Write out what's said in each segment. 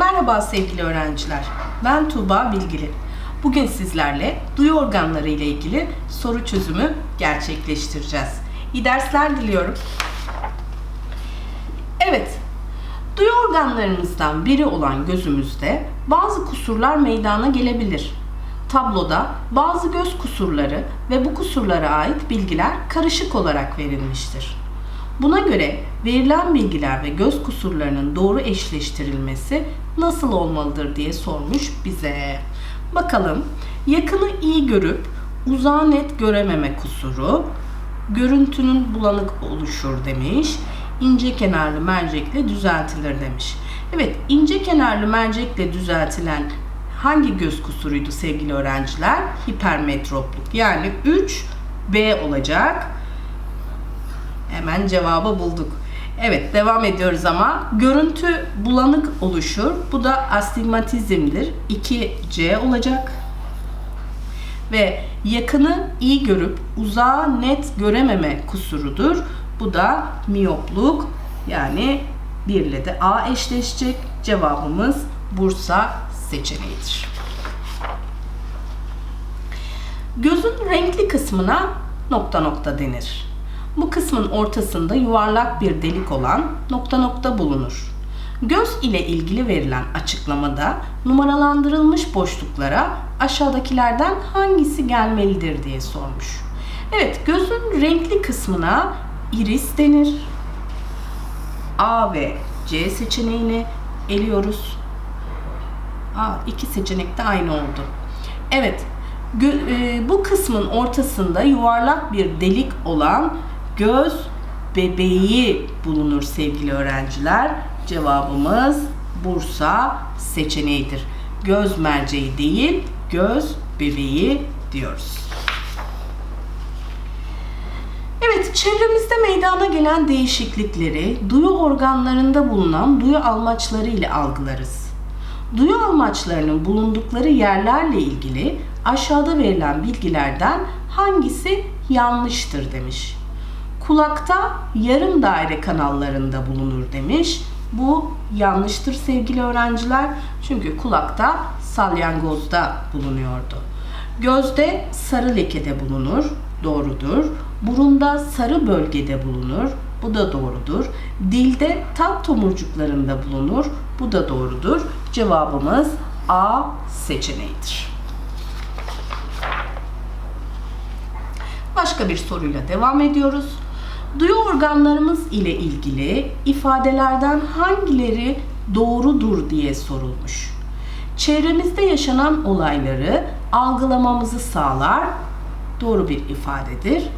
Merhaba sevgili öğrenciler. Ben Tuğba Bilgili. Bugün sizlerle duyu organları ile ilgili soru çözümü gerçekleştireceğiz. İyi dersler diliyorum. Evet, duyu organlarımızdan biri olan gözümüzde bazı kusurlar meydana gelebilir. Tabloda bazı göz kusurları ve bu kusurlara ait bilgiler karışık olarak verilmiştir. Buna göre verilen bilgiler ve göz kusurlarının doğru eşleştirilmesi nasıl olmalıdır diye sormuş bize. Bakalım yakını iyi görüp uzağı net görememe kusuru, görüntünün bulanık oluşur demiş. İnce kenarlı mercekle düzeltilir demiş. Evet, ince kenarlı mercekle düzeltilen hangi göz kusuruydu sevgili öğrenciler? Hipermetropluk. Yani 3B olacak. Hemen cevabı bulduk. Evet devam ediyoruz ama görüntü bulanık oluşur. Bu da astigmatizmdir. 2C olacak. Ve yakını iyi görüp uzağı net görememe kusurudur. Bu da miyopluk. Yani 1 ile de A eşleşecek. Cevabımız Bursa seçeneğidir. Gözün renkli kısmına nokta nokta denir. Bu kısmın ortasında yuvarlak bir delik olan nokta nokta bulunur. Göz ile ilgili verilen açıklamada numaralandırılmış boşluklara aşağıdakilerden hangisi gelmelidir diye sormuş. Evet, gözün renkli kısmına iris denir. A ve C seçeneğini eliyoruz. Aa, iki seçenek de aynı oldu. Evet, e, bu kısmın ortasında yuvarlak bir delik olan göz bebeği bulunur sevgili öğrenciler. Cevabımız Bursa seçeneğidir. Göz merceği değil, göz bebeği diyoruz. Evet, çevremizde meydana gelen değişiklikleri duyu organlarında bulunan duyu almaçları ile algılarız. Duyu almaçlarının bulundukları yerlerle ilgili aşağıda verilen bilgilerden hangisi yanlıştır demiş. Kulakta yarım daire kanallarında bulunur demiş. Bu yanlıştır sevgili öğrenciler. Çünkü kulakta salyangozda bulunuyordu. Gözde sarı lekede bulunur. Doğrudur. Burunda sarı bölgede bulunur. Bu da doğrudur. Dilde tat tomurcuklarında bulunur. Bu da doğrudur. Cevabımız A seçeneğidir. Başka bir soruyla devam ediyoruz. Duyu organlarımız ile ilgili ifadelerden hangileri doğrudur diye sorulmuş. Çevremizde yaşanan olayları algılamamızı sağlar. Doğru bir ifadedir.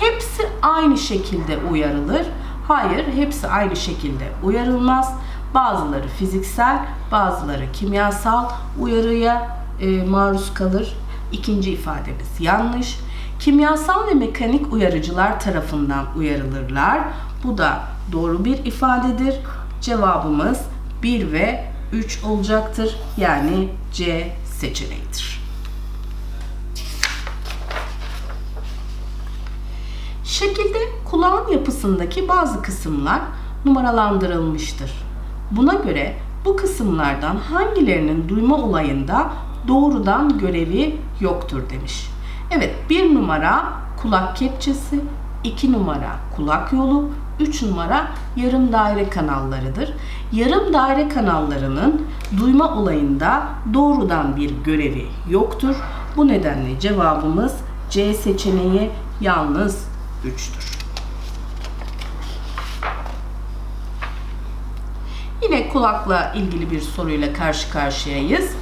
Hepsi aynı şekilde uyarılır. Hayır, hepsi aynı şekilde uyarılmaz. Bazıları fiziksel, bazıları kimyasal uyarıya e, maruz kalır. İkinci ifademiz yanlış. Kimyasal ve mekanik uyarıcılar tarafından uyarılırlar. Bu da doğru bir ifadedir. Cevabımız 1 ve 3 olacaktır. Yani C seçeneğidir. Şekilde kulağın yapısındaki bazı kısımlar numaralandırılmıştır. Buna göre bu kısımlardan hangilerinin duyma olayında doğrudan görevi yoktur demiş. Evet bir numara kulak kepçesi, iki numara kulak yolu, üç numara yarım daire kanallarıdır. Yarım daire kanallarının duyma olayında doğrudan bir görevi yoktur. Bu nedenle cevabımız C seçeneği yalnız 3'tür. Yine kulakla ilgili bir soruyla karşı karşıyayız.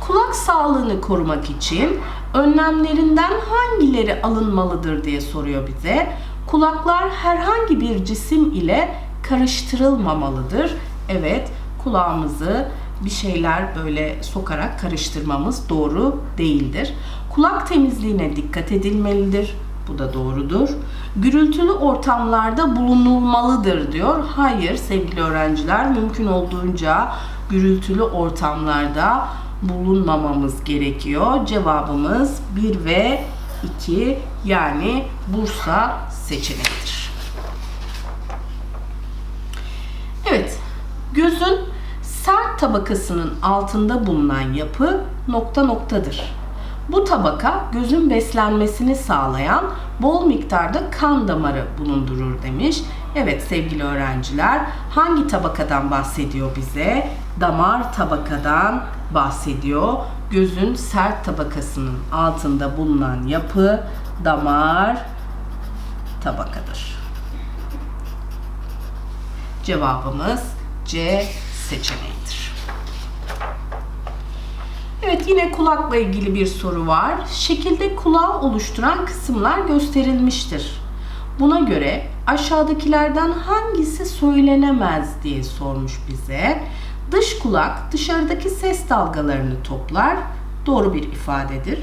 Kulak sağlığını korumak için önlemlerinden hangileri alınmalıdır diye soruyor bize. Kulaklar herhangi bir cisim ile karıştırılmamalıdır. Evet, kulağımızı bir şeyler böyle sokarak karıştırmamız doğru değildir. Kulak temizliğine dikkat edilmelidir. Bu da doğrudur. Gürültülü ortamlarda bulunulmalıdır diyor. Hayır sevgili öğrenciler mümkün olduğunca gürültülü ortamlarda bulunmamamız gerekiyor. Cevabımız 1 ve 2 yani Bursa seçeneğidir. Evet, gözün Sert tabakasının altında bulunan yapı nokta noktadır. Bu tabaka gözün beslenmesini sağlayan bol miktarda kan damarı bulundurur demiş. Evet sevgili öğrenciler hangi tabakadan bahsediyor bize? Damar tabakadan bahsediyor. Gözün sert tabakasının altında bulunan yapı damar tabakadır. Cevabımız C seçeneğidir. Evet yine kulakla ilgili bir soru var. Şekilde kulağı oluşturan kısımlar gösterilmiştir. Buna göre aşağıdakilerden hangisi söylenemez diye sormuş bize. Dış kulak dışarıdaki ses dalgalarını toplar. Doğru bir ifadedir.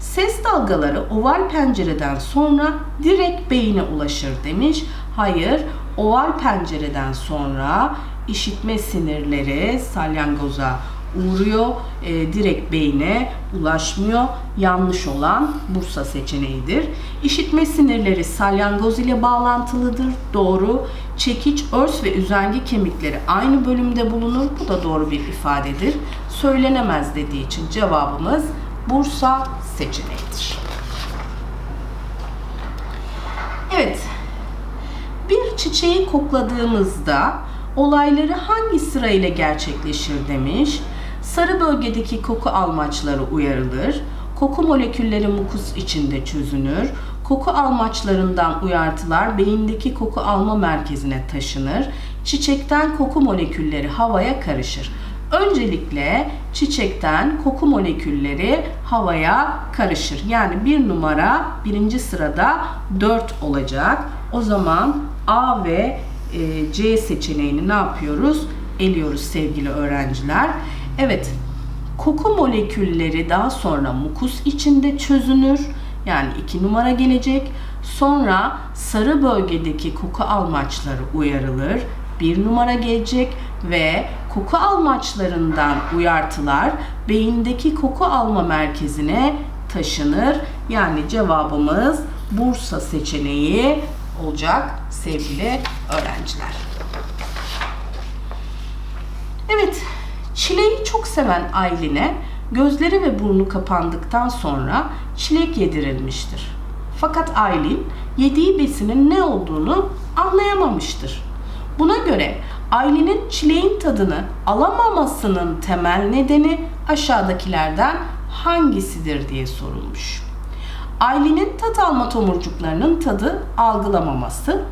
Ses dalgaları oval pencereden sonra direkt beyine ulaşır demiş. Hayır, oval pencereden sonra işitme sinirleri salyangoza uğruyor. E, direkt beyne ulaşmıyor. Yanlış olan Bursa seçeneğidir. İşitme sinirleri salyangoz ile bağlantılıdır. Doğru. Çekiç, örs ve üzengi kemikleri aynı bölümde bulunur. Bu da doğru bir ifadedir. Söylenemez dediği için cevabımız Bursa seçeneğidir. Evet. Bir çiçeği kokladığımızda olayları hangi sırayla gerçekleşir demiş. Sarı bölgedeki koku almaçları uyarılır. Koku molekülleri mukus içinde çözünür. Koku almaçlarından uyartılar beyindeki koku alma merkezine taşınır. Çiçekten koku molekülleri havaya karışır. Öncelikle çiçekten koku molekülleri havaya karışır. Yani bir numara birinci sırada 4 olacak. O zaman A ve e, C seçeneğini ne yapıyoruz? Eliyoruz sevgili öğrenciler. Evet, koku molekülleri daha sonra mukus içinde çözünür. Yani iki numara gelecek. Sonra sarı bölgedeki koku almaçları uyarılır. Bir numara gelecek ve koku almaçlarından uyartılar beyindeki koku alma merkezine taşınır. Yani cevabımız Bursa seçeneği olacak sevgili öğrenciler. Evet, çileği çok seven Aylin'e gözleri ve burnu kapandıktan sonra çilek yedirilmiştir. Fakat Aylin yediği besinin ne olduğunu anlayamamıştır. Buna göre Aylin'in çileğin tadını alamamasının temel nedeni aşağıdakilerden hangisidir diye sorulmuş. Aylin'in tat alma tomurcuklarının tadı algılamaması,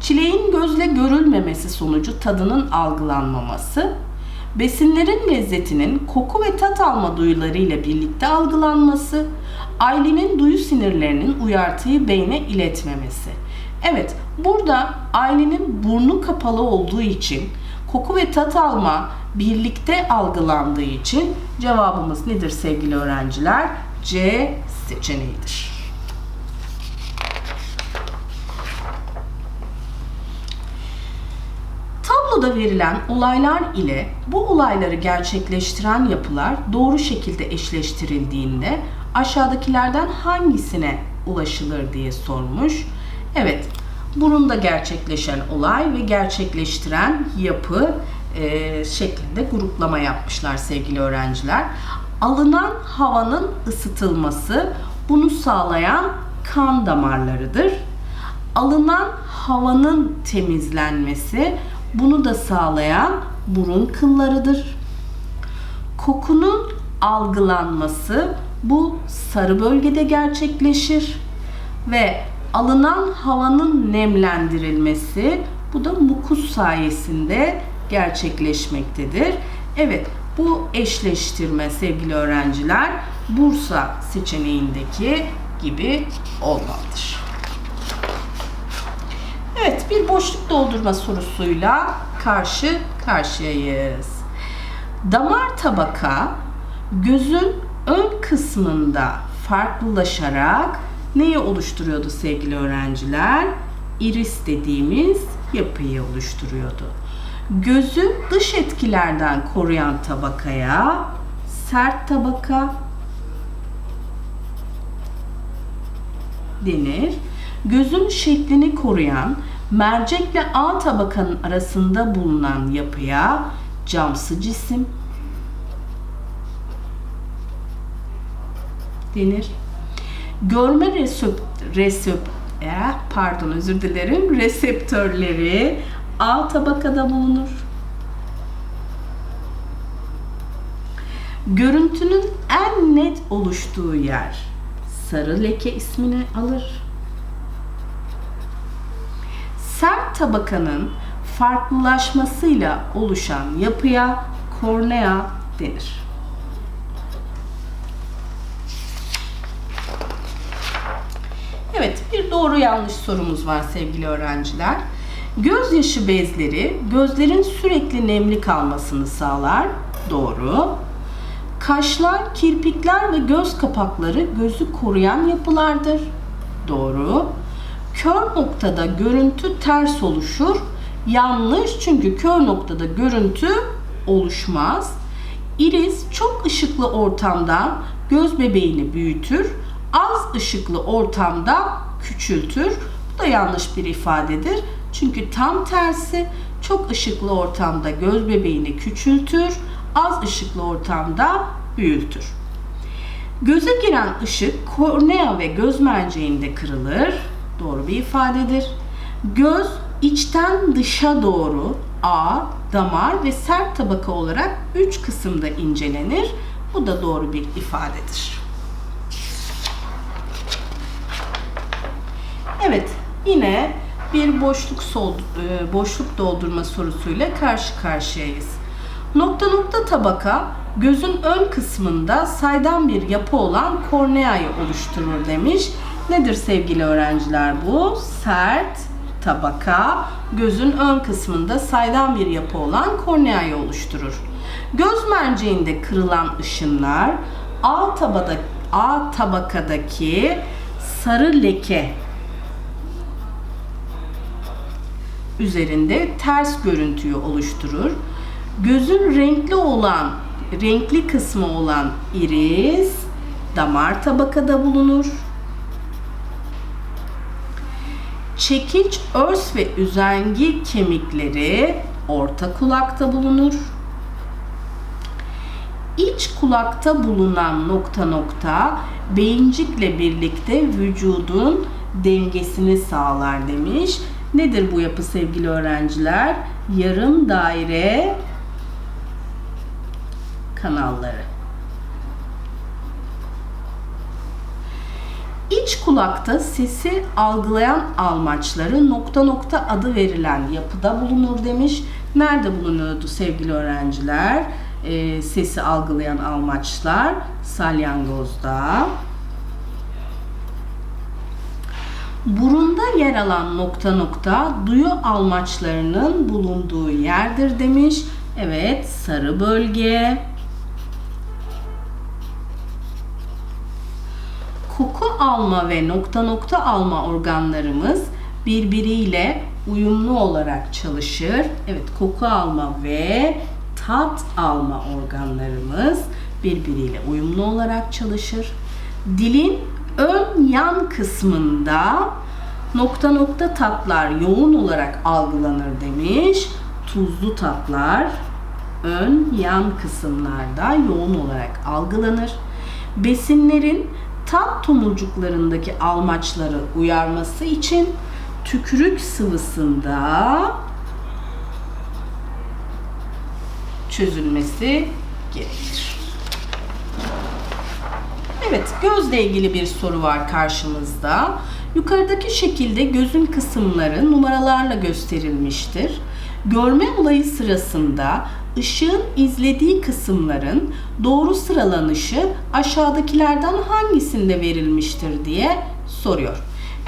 çileğin gözle görülmemesi sonucu tadının algılanmaması, besinlerin lezzetinin koku ve tat alma duyularıyla birlikte algılanması, Aylin'in duyu sinirlerinin uyartıyı beyne iletmemesi. Evet, burada Aylin'in burnu kapalı olduğu için koku ve tat alma birlikte algılandığı için cevabımız nedir sevgili öğrenciler? C seçeneğidir. Tabloda verilen olaylar ile bu olayları gerçekleştiren yapılar doğru şekilde eşleştirildiğinde aşağıdakilerden hangisine ulaşılır diye sormuş. Evet, burunda gerçekleşen olay ve gerçekleştiren yapı e, şeklinde gruplama yapmışlar sevgili öğrenciler. Alınan havanın ısıtılması bunu sağlayan kan damarlarıdır. Alınan havanın temizlenmesi bunu da sağlayan burun kıllarıdır. Kokunun algılanması bu sarı bölgede gerçekleşir ve alınan havanın nemlendirilmesi bu da mukus sayesinde gerçekleşmektedir. Evet, bu eşleştirme sevgili öğrenciler Bursa seçeneğindeki gibi olmalıdır. Bir boşluk doldurma sorusuyla karşı karşıyayız. Damar tabaka gözün ön kısmında farklılaşarak neyi oluşturuyordu sevgili öğrenciler? Iris dediğimiz yapıyı oluşturuyordu. Gözü dış etkilerden koruyan tabakaya sert tabaka denir. Gözün şeklini koruyan mercekle A tabakanın arasında bulunan yapıya camsı cisim denir. Görme resep, resep eh, pardon özür dilerim reseptörleri A tabakada bulunur. Görüntünün en net oluştuğu yer sarı leke ismini alır. Sert tabakanın farklılaşmasıyla oluşan yapıya kornea denir. Evet, bir doğru yanlış sorumuz var sevgili öğrenciler. Gözyaşı bezleri gözlerin sürekli nemli kalmasını sağlar. Doğru. Kaşlar, kirpikler ve göz kapakları gözü koruyan yapılardır. Doğru. Kör noktada görüntü ters oluşur. Yanlış çünkü kör noktada görüntü oluşmaz. Iris çok ışıklı ortamda göz bebeğini büyütür. Az ışıklı ortamda küçültür. Bu da yanlış bir ifadedir. Çünkü tam tersi çok ışıklı ortamda göz bebeğini küçültür. Az ışıklı ortamda büyütür. Göze giren ışık kornea ve göz merceğinde kırılır. Doğru bir ifadedir. Göz içten dışa doğru ağ, damar ve sert tabaka olarak üç kısımda incelenir. Bu da doğru bir ifadedir. Evet, yine bir boşluk e, boşluk doldurma sorusuyla karşı karşıyayız. Nokta nokta tabaka gözün ön kısmında saydam bir yapı olan korneayı oluşturur demiş. Nedir sevgili öğrenciler bu? Sert tabaka gözün ön kısmında saydam bir yapı olan korneayı oluşturur. Göz merceğinde kırılan ışınlar A tabada A tabakadaki sarı leke üzerinde ters görüntüyü oluşturur. Gözün renkli olan, renkli kısmı olan iris damar tabakada bulunur. Çekiç, örs ve üzengi kemikleri orta kulakta bulunur. İç kulakta bulunan nokta nokta beyincikle birlikte vücudun dengesini sağlar demiş. Nedir bu yapı sevgili öğrenciler? Yarım daire kanalları. İç kulakta sesi algılayan almaçları nokta nokta adı verilen yapıda bulunur demiş. Nerede bulunuyordu sevgili öğrenciler? E, sesi algılayan almaçlar salyangozda. Burunda yer alan nokta nokta duyu almaçlarının bulunduğu yerdir demiş. Evet, sarı bölge. Koku alma ve nokta nokta alma organlarımız birbiriyle uyumlu olarak çalışır. Evet, koku alma ve tat alma organlarımız birbiriyle uyumlu olarak çalışır. Dilin ön yan kısmında nokta nokta tatlar yoğun olarak algılanır demiş. Tuzlu tatlar ön yan kısımlarda yoğun olarak algılanır. Besinlerin tat tomurcuklarındaki almaçları uyarması için tükürük sıvısında çözülmesi gerekir. Evet, gözle ilgili bir soru var karşımızda. Yukarıdaki şekilde gözün kısımları numaralarla gösterilmiştir. Görme olayı sırasında ışığın izlediği kısımların doğru sıralanışı aşağıdakilerden hangisinde verilmiştir diye soruyor.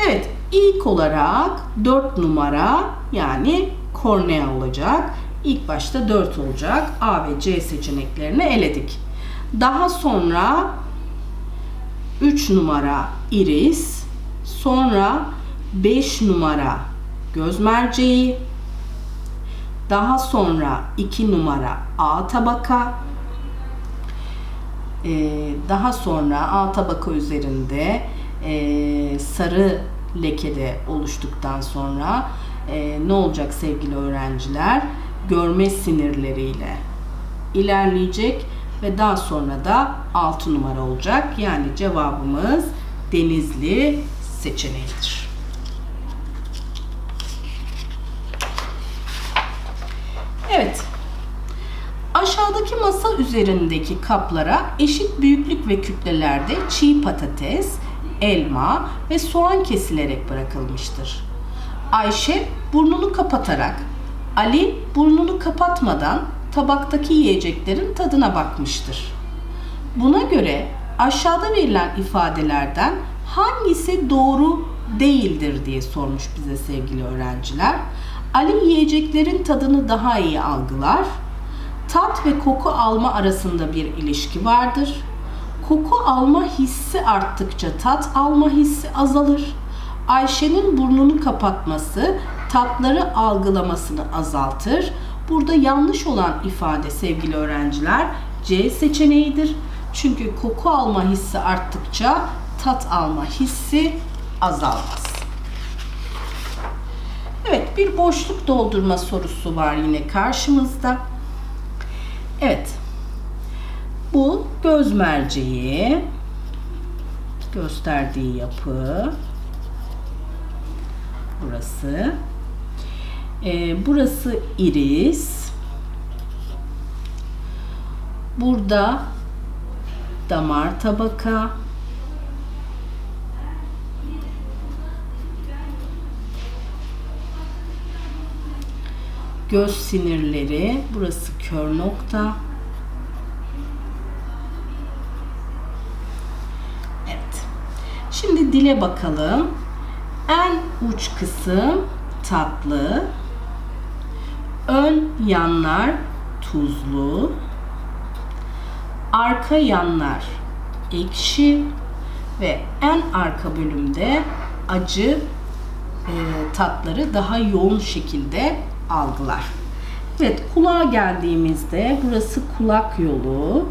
Evet, ilk olarak 4 numara yani kornea olacak. İlk başta 4 olacak. A ve C seçeneklerini eledik. Daha sonra 3 numara iris, sonra 5 numara göz merceği, daha sonra 2 numara A tabaka, ee, daha sonra A tabaka üzerinde e, sarı lekede oluştuktan sonra e, ne olacak sevgili öğrenciler? görme sinirleriyle ilerleyecek ve daha sonra da 6 numara olacak. Yani cevabımız Denizli seçeneğidir. Evet. Aşağıdaki masa üzerindeki kaplara eşit büyüklük ve kütlelerde çiğ patates, elma ve soğan kesilerek bırakılmıştır. Ayşe burnunu kapatarak, Ali burnunu kapatmadan tabaktaki yiyeceklerin tadına bakmıştır. Buna göre aşağıda verilen ifadelerden hangisi doğru değildir diye sormuş bize sevgili öğrenciler. Ali yiyeceklerin tadını daha iyi algılar. Tat ve koku alma arasında bir ilişki vardır. Koku alma hissi arttıkça tat alma hissi azalır. Ayşe'nin burnunu kapatması tatları algılamasını azaltır. Burada yanlış olan ifade sevgili öğrenciler C seçeneğidir. Çünkü koku alma hissi arttıkça tat alma hissi azalmaz. Evet, bir boşluk doldurma sorusu var yine karşımızda. Evet. Bu göz merceği gösterdiği yapı. Burası. Ee, burası iris. Burada damar tabaka. Göz sinirleri. Burası kör nokta. Evet. Şimdi dile bakalım. En uç kısım tatlı. Ön yanlar tuzlu. Arka yanlar ekşi ve en arka bölümde acı e, tatları daha yoğun şekilde algılar. Evet, kulağa geldiğimizde burası kulak yolu.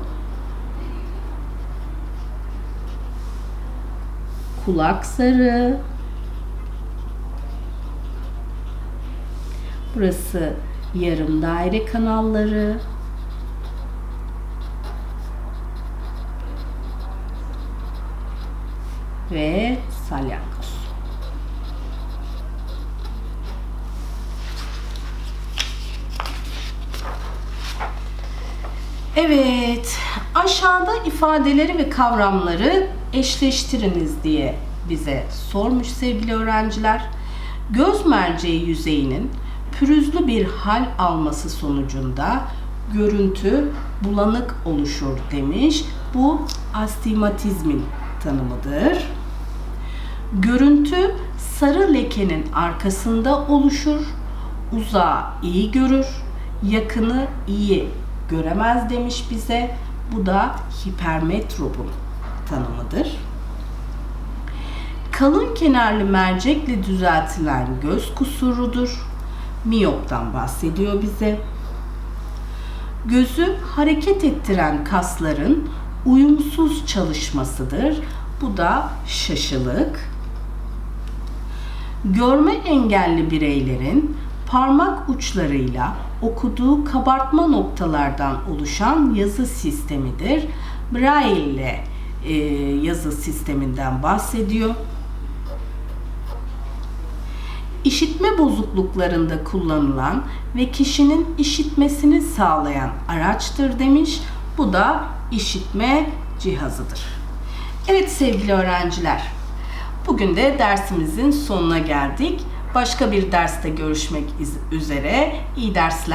Kulak sarı. Burası yarım daire kanalları. Ve salyangoz. Evet, aşağıda ifadeleri ve kavramları eşleştiriniz diye bize sormuş sevgili öğrenciler. Göz merceği yüzeyinin pürüzlü bir hal alması sonucunda görüntü bulanık oluşur demiş. Bu astigmatizmin tanımıdır. Görüntü sarı lekenin arkasında oluşur. Uzağı iyi görür, yakını iyi göremez demiş bize. Bu da hipermetropun tanımıdır. Kalın kenarlı mercekle düzeltilen göz kusurudur. Miyoptan bahsediyor bize. Gözü hareket ettiren kasların uyumsuz çalışmasıdır. Bu da şaşılık. Görme engelli bireylerin parmak uçlarıyla okuduğu kabartma noktalardan oluşan yazı sistemidir. Braille e, yazı sisteminden bahsediyor. İşitme bozukluklarında kullanılan ve kişinin işitmesini sağlayan araçtır demiş. Bu da işitme cihazıdır. Evet sevgili öğrenciler, bugün de dersimizin sonuna geldik. Başka bir derste görüşmek üzere. İyi dersler.